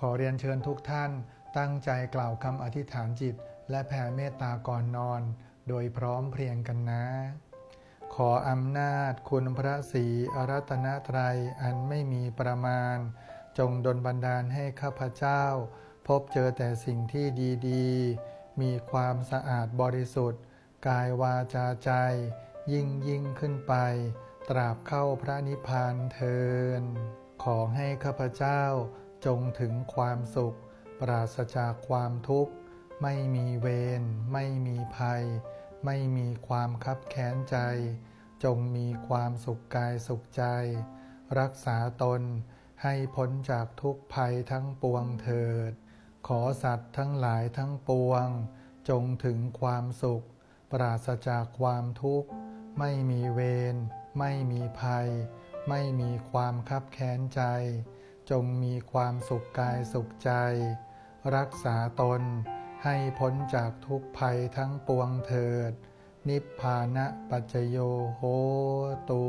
ขอเรียนเชิญทุกท่านตั้งใจกล่าวคำอธิษฐานจิต และแผ่เมตตาก่อนนอน โดยพร้อมเพรียงกันนะ ขออำนาจคุณพระศรีอรัตนตรัยอันไม่มีประมาณ จงดลบันดาลให้ข้าพเจ้า พบเจอแต่สิ่งที่ดีๆ มีความสะอาดบริสุทธิ์ กายวาจาใจ ยิ่งยิ่งขึ้นไป ตราบเข้าพระนิพพานเทินขอให้ข้าพเจ้า จงถึงความสุข ปราศจากความทุกข์ ไม่มีเวรไม่มีภัย ไม่มีความคับแค้นใจ จงมีความสุขกายสุขใจ รักษาตนให้พ้นจากทุกภัยทั้งปวงเถิด ขอสัตว์ทั้งหลายทั้งปวง จงถึงความสุข ปราศจากความทุกข์ ไม่มีเวรไม่มีภัย ไม่มีความคับแค้นใจ จงมีความสุขกายสุขใจ รักษาตนให้พ้นจากทุกภัยทั้งปวงเถิด นิพพานะปัจโยโหตุ